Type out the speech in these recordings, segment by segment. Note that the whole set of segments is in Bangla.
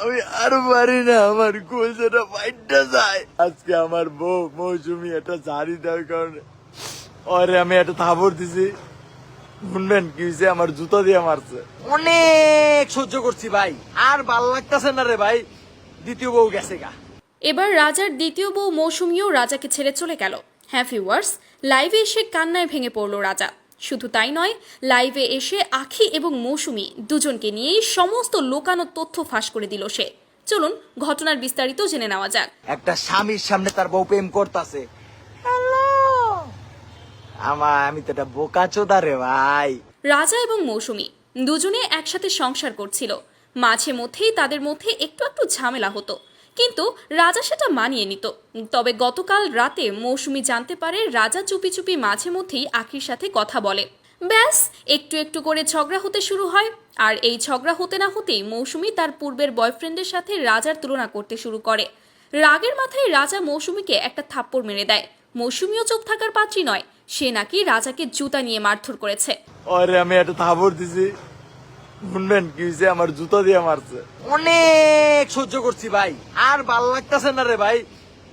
আমি আর পারি না, আমার কলসাটা ফাইটটা যায়। আজকে আমার বউ মৌসুমি একটা ঝাড়ি দেওয়ার কারণে। ওরে, আমি একটা থাবর দিছি। শুনবেন কি হয়েছে আমার জুতো দিয়ে মারছে। অনেক সহ্য করছি ভাই। আর ভালো লাগতেছে না রে ভাই। দ্বিতীয় বউ গেছে গা। এবার রাজার দ্বিতীয় বউ মৌসুমীও রাজাকে ছেড়ে চলে গেল। হ্যাঁ ভিউয়ার্স লাইভে এসে কান্নায় ভেঙে পড়ল রাজা। শুধু তাই নয় লাইভে এসে আখি এবং মৌসুমী দুজনকে নিয়েই সমস্ত লোকানো তথ্য ফাঁস করে দিল সে। চলুন ঘটনার বিস্তারিত জেনে নেওয়া যাক। একটা স্বামীর সামনে তার বউ প্রেম করতেছে। আমার আমি তো একটা বোকা চোদা রে ভাই। রাজা এবং মৌসুমী দুজনে একসাথে সংসার করছিল। মাঝে মধ্যেই তাদের মধ্যে একটু একটু ঝামেলা হতো। কিন্তু রাজা সেটা মানিয়ে নিত। তবে গতকাল রাতে মৌসুমী জানতে পারে রাজা চুপি চুপি মাঝে মধ্যেই আখির সাথে কথা বলে। ব্যাস, একটু একটু করে ঝগড়া হতে শুরু হয়। আর এই ঝগড়া হতে না হতেই মৌসুমী তার পূর্বের বয়ফ্রেন্ডের সাথে রাজার তুলনা করতে শুরু করে। রাগের মাথায় রাজা মৌসুমীকে একটা থাপ্পড় মেরে দেয়। মৌসুমীও চুপ থাকার পাত্রী নয়, সে নাকি রাজাকে জুতা নিয়ে মারধর করেছে। আমি একটা দিছি। শুনবেন কি হয়েছে আমার জুতো দিয়ে মারছে। অনেক সহ্য করছি ভাই। আর ভালো লাগতেছে না রে ভাই।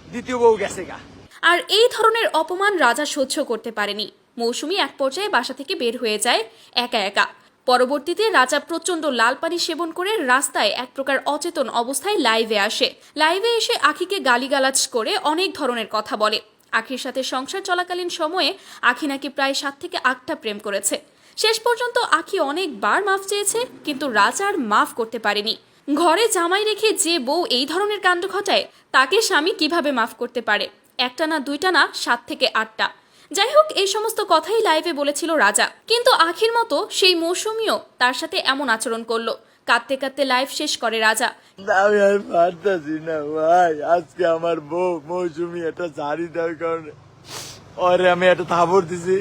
দ্বিতীয় বউ গেছে গা। আর এই ধরনের অপমান রাজা সহ্য করতে পারেনি। মৌসুমী এক পর্যায়ে বাসা থেকে বের হয়ে যায় একা একা। পরবর্তীতে রাজা প্রচণ্ড লাল পানি সেবন করে রাস্তায় এক প্রকার অচেতন অবস্থায় লাইভে আসে। লাইভে এসে আখিকে গালিগালাজ করে অনেক ধরনের কথা বলে। আখির সাথে সংসার চলাকালীন সময়ে আখি নাকি প্রায় সাত থেকে আটটা প্রেম করেছে। শেষ পর্যন্ত আখি অনেকবার মাফ চেয়েছে, কিন্তু রাজা আর মাফ করতে পারেনি। ঘরে জামাই রেখে যে বউ এই ধরনের কাণ্ড ঘটায়, তাকে স্বামী কীভাবে মাফ করতে পারে? একটা না দুইটা না সাত থেকে আটটা। যাই হোক, এই সমস্ত কথাই লাইভে বলেছিল রাজা। কিন্তু আখির মতো সেই মৌসুমিও তার সাথে এমন আচরণ করল। কাঁদতে কাঁদতে লাইভ শেষ করে রাজা। আর পারতাছি না, ভাই। আজকে আমার বউ মৌসুমি একটা ঝাড়ি দেওয়ার কারণে। আমি একটা থাবর দিছি।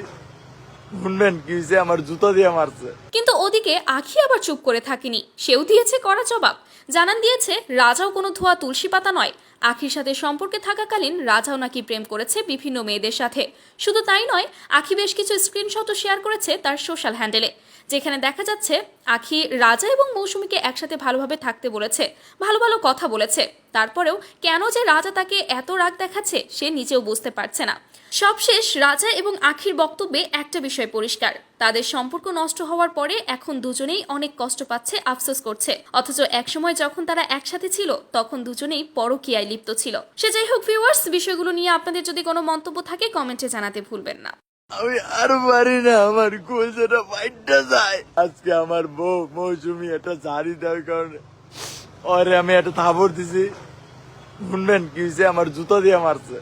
শুনবেন কি আমার জুতো দিয়ে মারছে। কিন্তু ওদিকে আখি আবার চুপ করে থাকেনি। সেও দিয়েছে কড়া জবাব। জানান দিয়েছে, রাজাও কোনো ধোয়া তুলসী পাতা নয়। আখির সাথে সম্পর্কে থাকাকালীন রাজাও নাকি প্রেম করেছে বিভিন্ন মেয়েদের সাথে। শুধু তাই নয়, আখি বেশ কিছু স্ক্রিনশটও শেয়ার করেছে তার সোশ্যাল হ্যান্ডেলে। যেখানে দেখা যাচ্ছে, আখি রাজা এবং মৌসুমীকে একসাথে ভালোভাবে থাকতে বলেছে, ভালো ভালো কথা বলেছে। তারপরেও কেন যে রাজা তাকে এত রাগ দেখাচ্ছে, সে নিজেও বুঝতে পারছে না। সবশেষ রাজা এবং আখির বক্তব্যে একটা বিষয় পরিষ্কার। তাদের সম্পর্ক নষ্ট হওয়ার পরে এখন দুজনেই অনেক কষ্ট পাচ্ছে, আফসোস করছে। অথচ একসময় যখন তারা একসাথে ছিল, তখন দুজনেই পরকীয়ায় লিপ্ত ছিল। সে যাই হোক ভিউয়ার্স বিষয়গুলো নিয়ে আপনাদের যদি কোনো মন্তব্য থাকে কমেন্টে জানাতে ভুলবেন না। আমি আর পারি না, আমার কলসাটা ফাইটটা যায়। আজকে আমার বউ মৌসুমি একটা ঝাড়ি দেওয়ার কারণে ওরে আমি একটা থাবর দিছি। শুনবেন কি হয়েছে আমার জুতো দিয়ে মারছে।